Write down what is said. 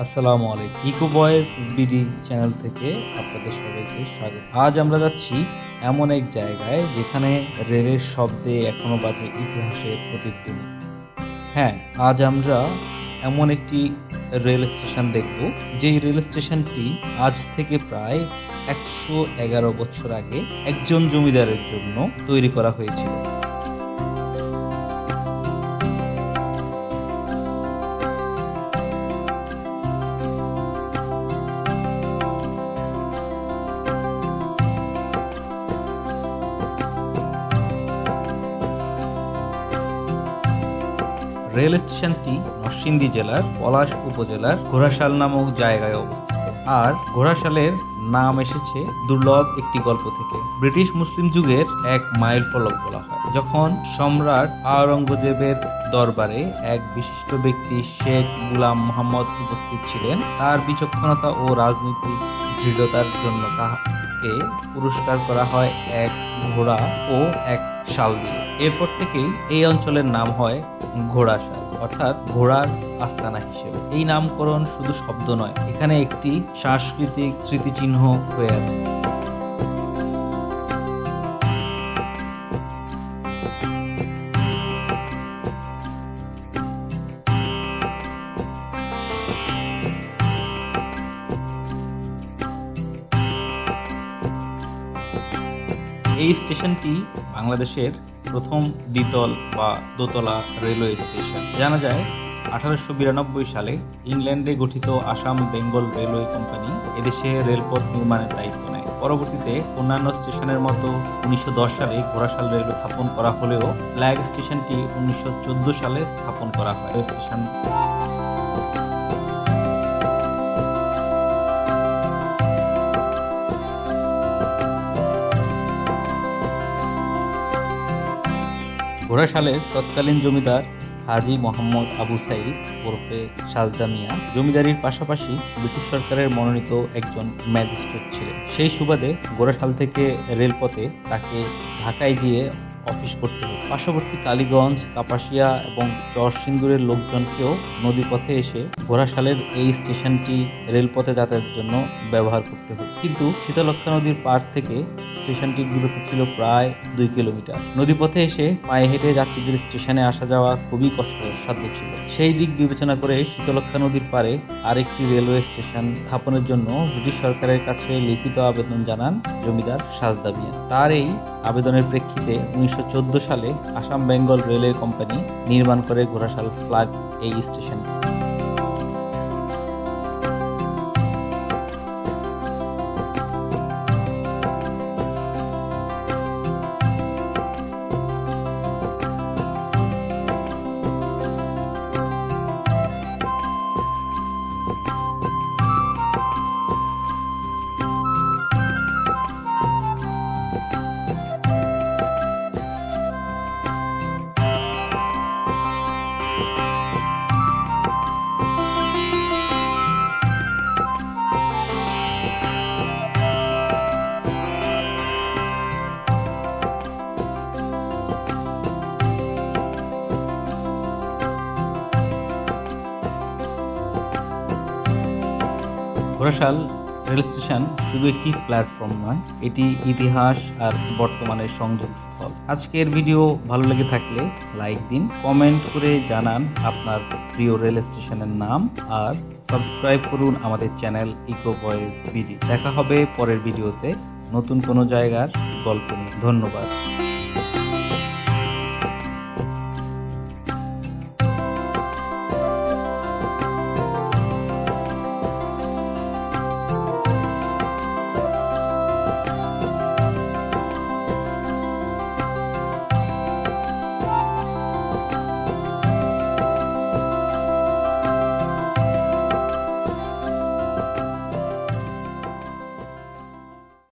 আসসালামু আলাইকুম। ইকো বয়েস বিডি চ্যানেল থেকে আপনাদের সবাইকে স্বাগত। আজ আমরা যাচ্ছি এমন এক জায়গায় যেখানে রেলের শব্দে এখনও বাজে ইতিহাসের প্রতিধ্বনি। হ্যাঁ আজ আমরা এমন একটি রেল স্টেশন দেখব, যেই রেল স্টেশনটি আজ থেকে প্রায় একশো এগারো বছর আগে একজন জমিদারের জন্য তৈরি করা হয়েছিল। রেল স্টেশনটি নরসিংদী জেলার পলাশ উপজেলার ঘোড়াশাল নামক জায়গায় অবস্থিত। আর ঘোড়াশালের নাম এসেছে দুর্লভ একটি গল্প থেকে। ব্রিটিশ মুসলিম যুগের এক মাইল ফলক বলা হয়। যখন সম্রাট আওরঙ্গজেবের দরবারে এক বিশিষ্ট ব্যক্তি শেখ গুলাম মোহাম্মদ উপস্থিত ছিলেন, তার বিচক্ষণতা ও রাজনৈতিক দৃঢ়তার জন্য তাকে পুরস্কার করা হয় এক ঘোড়া ও এক শাল দিয়ে। এরপর থেকেই এই অঞ্চলের নাম হয় ঘোড়াশাল অর্থাৎ ঘোড়ার আস্তানা হিসেবে। এই নামকরণ শুধু শব্দ নয়, এখানে একটি সাংস্কৃতিক স্মৃতিচিহ্ন হয়ে আছে। এই স্টেশনটি বাংলাদেশের প্রথম দ্বিতল বা দোতলা রেলওয়ে স্টেশন। জানা যায়, আঠারোশো বিরানব্বই সালে ইংল্যান্ডে গঠিত আসাম বেঙ্গল রেলওয়ে কোম্পানি এদেশে রেলপথ নির্মাণের দায়িত্ব নেয়। পরবর্তীতে অন্যান্য স্টেশনের মতো উনিশশো দশ সালে ঘোড়াশাল রেলওয়ে স্থাপন করা হলেও ফ্ল্যাগ স্টেশনটি উনিশশো চোদ্দ সালে স্থাপন করা হয়। স্টেশন ঘোড়াশালের তৎকালীন জমিদার হাজি মোহাম্মদ আবু সাইদ ওরফে সাজদা মিয়া জমিদারির পাশাপাশি ব্রিটিশ সরকারের মনোনীত একজন ম্যাজিস্ট্রেট ছিলেন। সেই সুবাদে ঘোড়াশাল থেকে রেলপথে তাকে ঢাকায় গিয়ে অফিস করতে হতো পার্শ্ববর্তী কালীগঞ্জ, কাপাসিয়া এবং চরসিন্দুরের লোকজনকেও নদীপথে এসে ঘোড়াশালের এই স্টেশনটি রেলপথে যাতায়াতের জন্য ব্যবহার করতে হতো কিন্তু শীতলক্ষা নদীর পাড় থেকে স্টেশনটির দূরত্ব ছিল প্রায় দুই কিলোমিটার। নদীপথে এসে পায়ে হেঁটে যাত্রীদের স্টেশনে আসা যাওয়া খুবই কষ্টসাধ্য ছিল। সেই দিক বিবেচনা করে শীতলক্ষা নদীর পারে আরেকটি রেলওয়ে স্টেশন স্থাপনের জন্য ব্রিটিশ সরকারের কাছে লিখিত আবেদন জানান জমিদার সাজদা মিয়া। তার এই আবেদনের প্রেক্ষিতে উনিশশো চোদ্দ সালে আসাম বেঙ্গল রেলওয়ে কোম্পানি নির্মাণ করে ঘোড়াশাল ফ্লাগ এই স্টেশন ঘোড়াশাল রেল স্টেশন শুধু একটি প্ল্যাটফর্ম নয়, এটি ইতিহাস আর বর্তমানের সংযোগস্থল। আজকের ভিডিও ভালো লেগে থাকলে লাইক দিন, কমেন্ট করে জানান আপনার প্রিয় রেল স্টেশনের নাম আর সাবস্ক্রাইব করুন আমাদের চ্যানেল ইকো ভয়েস বিডি। দেখা হবে পরের ভিডিওতে নতুন কোনো জায়গার গল্প নিয়ে। ধন্যবাদ।